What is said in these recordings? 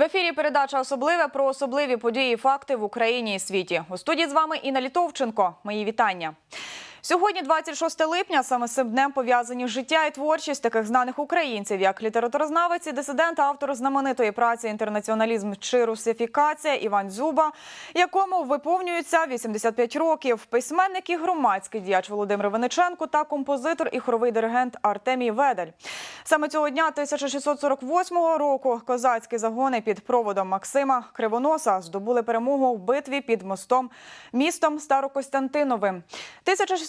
В ефірі передача особливе про особливі події, і факти в Україні і світі. У студії з вами Інна Літовченко. Мої вітання. Сьогодні, 26 липня, саме з цим днем пов'язані життя і творчість таких знаних українців, як літературознавець і дисидент, автор знаменитої праці Інтернаціоналізм чи русифікація Іван Дзюба, якому виповнюється 85 років. Письменник і громадський діяч Володимир Вениченко та композитор і хоровий диригент Артемій Ведель. Саме цього дня 1648 року козацькі загони під проводом Максима Кривоноса здобули перемогу в битві під мостом містом Старокостянтиновим.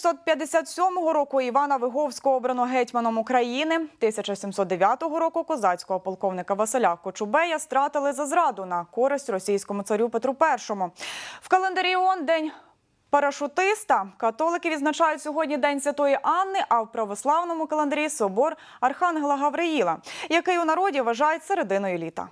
1657 року Івана Виговського обрано гетьманом України. 1709 року козацького полковника Василя Кочубея стратили за зраду на користь російському царю Петру І. В календарі ООН день Парашутиста католики відзначають сьогодні День Святої Анни, а в православному календарі собор Архангела Гавриїла, який у народі вважають серединою літа.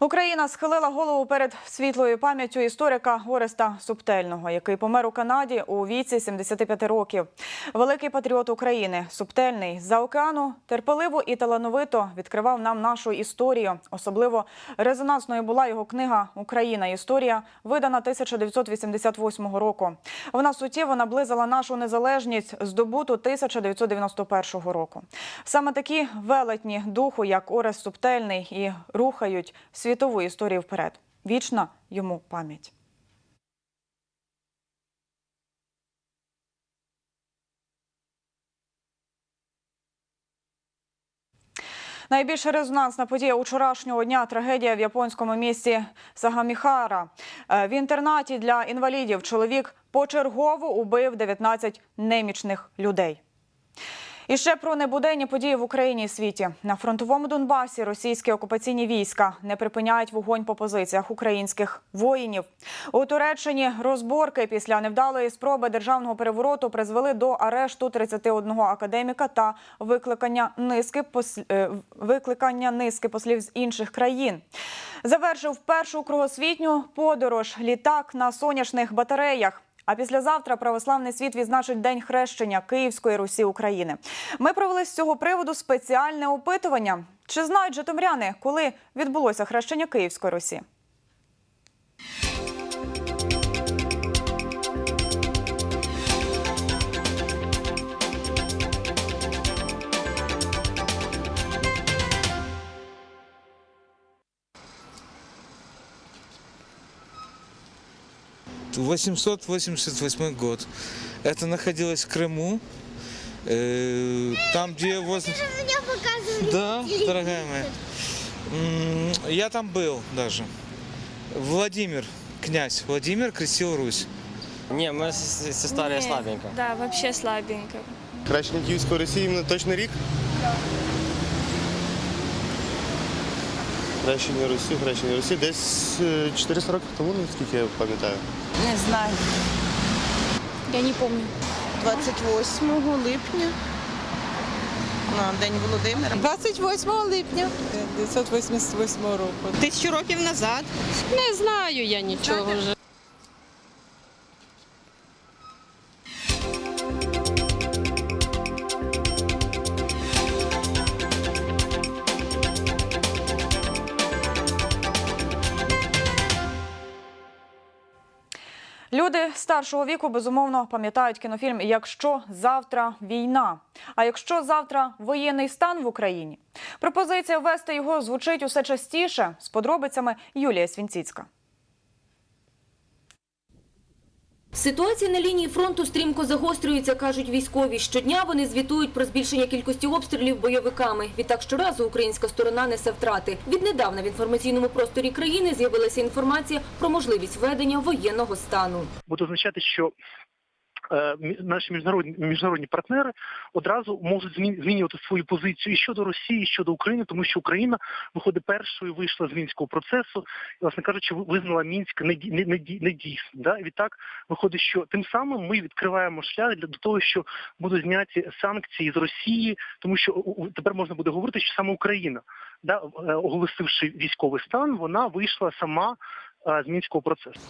Україна схилила голову перед світлою пам'яттю історика Ореста Субтельного, який помер у Канаді у віці 75 років. Великий патріот України, Субтельний з-за океану терпеливо і талановито відкривав нам нашу історію. Особливо резонансною була його книга Україна. Історія видана 1988 року. Вона суттєво наблизила нашу незалежність, здобуту 1991 року. Саме такі велетні духу, як Орест Субтельний, і рухають світову історію вперед. Вічна йому пам'ять. Найбільш резонансна подія учорашнього дня трагедія в японському місті Сагаміхара. Е, В інтернаті для інвалідів чоловік почергово убив 19 немічних людей. І ще про небуденні події в Україні і світі на фронтовому Донбасі. Російські окупаційні війська не припиняють вогонь по позиціях українських воїнів. У Туреччині розборки після невдалої спроби державного перевороту призвели до арешту 31 академіка та викликання низки пос- е, викликання низки послів з інших країн. Завершив першу кругосвітню подорож літак на сонячних батареях. А післязавтра православний світ відзначить День хрещення Київської Русі України. Ми провели з цього приводу спеціальне опитування. Чи знають житомиряни, коли відбулося хрещення Київської Русі? — 888 год. Это находилось в Крыму, э, там, где возле... меня показывали. Да, дорогая моя. М, Я там был даже. Владимир, князь Владимир крестил Русь. Не, мы с, с, с историей Ні, слабенько. Да, вообще слабенько. Хрещення Київської Росії іменно точно рік? Хрещення Русі, хрещення Росії десь е, 400 років тому, наскільки я пам'ятаю. Не знаю. Я не пам'ятаю. 28 липня. На День Володимира. 28 липня 1988 року. Тисячу років назад. Не знаю я нічого вже. Люди старшого віку безумовно пам'ятають кінофільм Якщо завтра війна. А якщо завтра воєнний стан в Україні? Пропозиція ввести його звучить усе частіше з подробицями Юлія Свінціцька. Ситуація на лінії фронту стрімко загострюється, кажуть військові. Щодня вони звітують про збільшення кількості обстрілів бойовиками. Відтак щоразу українська сторона несе втрати. Віднедавна в інформаційному просторі країни з'явилася інформація про можливість введення воєнного стану. Буду означати, що наші міжнародні міжнародні партнери одразу можуть змі- змінювати свою позицію і щодо Росії, і щодо України, тому що Україна виходить першою, вийшла з мінського процесу і, власне кажучи, визнала мінськ неді- не- неді- недійсним. Да? І відтак виходить, що тим самим ми відкриваємо шлях для того, що будуть зняті санкції з Росії, тому що тепер можна буде говорити, що саме Україна, да, е, оголосивши військовий стан, вона вийшла сама е, з мінського процесу.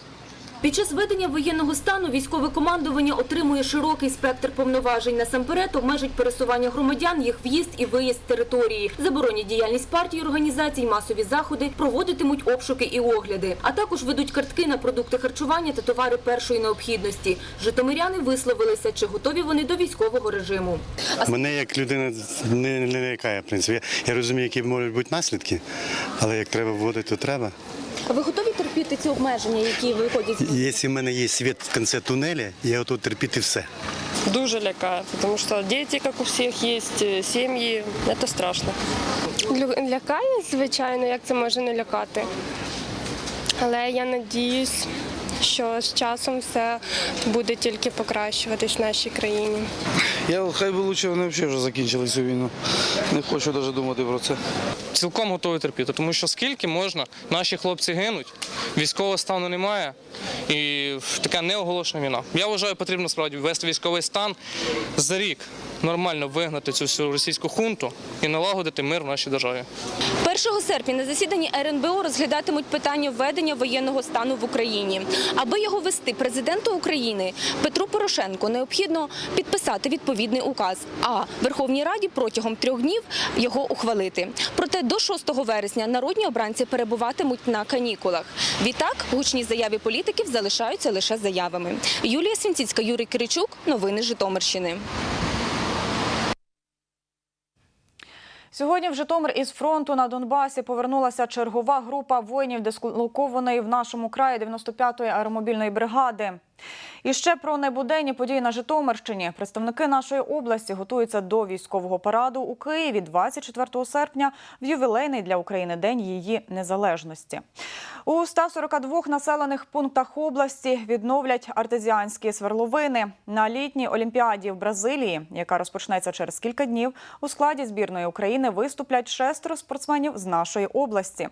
Під час введення воєнного стану військове командування отримує широкий спектр повноважень. Насамперед обмежить пересування громадян, їх в'їзд і виїзд з території, заборонять діяльність партій, організацій, масові заходи, проводитимуть обшуки і огляди, а також ведуть картки на продукти харчування та товари першої необхідності. Житомиряни висловилися, чи готові вони до військового режиму. Мене як людина не, не лякає, в принципі. Я, я розумію, які можуть бути наслідки, але як треба вводити, то треба. Ви готові терпіти ці обмеження, які виходять Якщо в мене є світ в кінці тунелі, я готовий терпіти все. Дуже лякає, тому що діти, як у всіх, є сім'ї. Це страшно. Лякає, звичайно, як це може не лякати. Але я надіюсь, що з часом все буде тільки покращуватись в нашій країні. Я хай би лучше вони взагалі вже закінчили цю війну. Не хочу навіть думати про це. Цілком готовий терпіти, тому що скільки можна, наші хлопці гинуть, військового стану немає і така неоголошена війна. Я вважаю, потрібно справді ввести військовий стан за рік, нормально вигнати цю всю російську хунту і налагодити мир в нашій державі. 1 серпня на засіданні РНБО розглядатимуть питання введення воєнного стану в Україні. Аби його вести президенту України Петру Порошенку необхідно підписати відповідний указ, а Верховній Раді протягом трьох днів його ухвалити. Проте до 6 вересня народні обранці перебуватимуть на канікулах. Відтак гучні заяви політиків залишаються лише заявами. Юлія Свінціцька, Юрій Киричук. Новини Житомирщини. Сьогодні в Житомир із фронту на Донбасі повернулася чергова група воїнів, дислокованої в нашому краї 95-ї аеромобільної бригади. І ще про небуденні події на Житомирщині. Представники нашої області готуються до військового параду у Києві 24 серпня в ювілейний для України день її незалежності. У 142 населених пунктах області відновлять артезіанські сверловини. На літній олімпіаді в Бразилії, яка розпочнеться через кілька днів, у складі збірної України виступлять шестеро спортсменів з нашої області.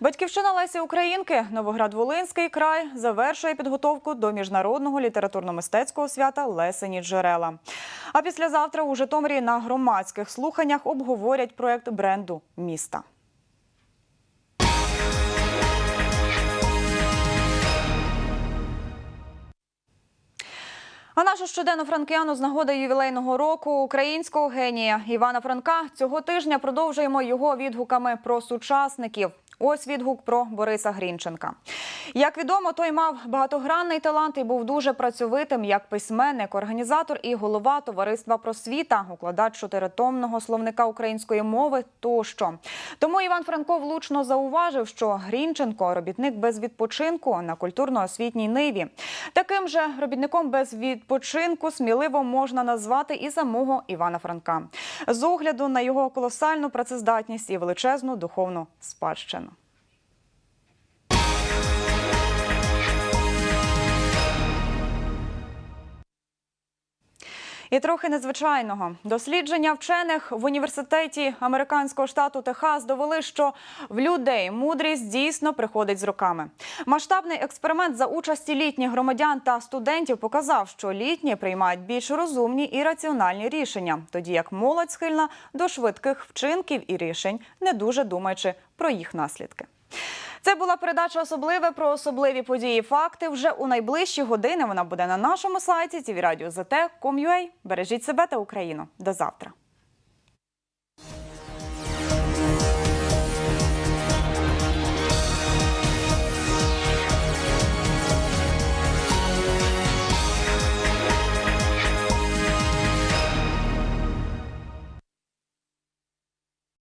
Батьківщина Лесі Українки, Новоград-Волинський край, завершує підготовку до міжнародного літературно-мистецького свята Лесені джерела. А післязавтра у Житомирі на громадських слуханнях обговорять проект бренду міста. А нашу щоденну франкіану з нагоди ювілейного року українського генія Івана Франка цього тижня продовжуємо його відгуками про сучасників. Ось відгук про Бориса Грінченка. Як відомо, той мав багатогранний талант і був дуже працьовитим як письменник, організатор і голова товариства просвіта, укладач чотиритомного словника української мови тощо. Тому Іван Франко влучно зауважив, що Грінченко робітник без відпочинку на культурно-освітній ниві. Таким же робітником без відпочинку сміливо можна назвати і самого Івана Франка з огляду на його колосальну працездатність і величезну духовну спадщину. І трохи незвичайного дослідження вчених в університеті американського штату Техас довели, що в людей мудрість дійсно приходить з роками. Масштабний експеримент за участі літніх громадян та студентів показав, що літні приймають більш розумні і раціональні рішення, тоді як молодь схильна до швидких вчинків і рішень, не дуже думаючи про їх наслідки. Це була передача особливе про особливі події. і Факти вже у найближчі години. Вона буде на нашому сайті tvradio.zt.com.ua. Бережіть себе та Україну. До завтра.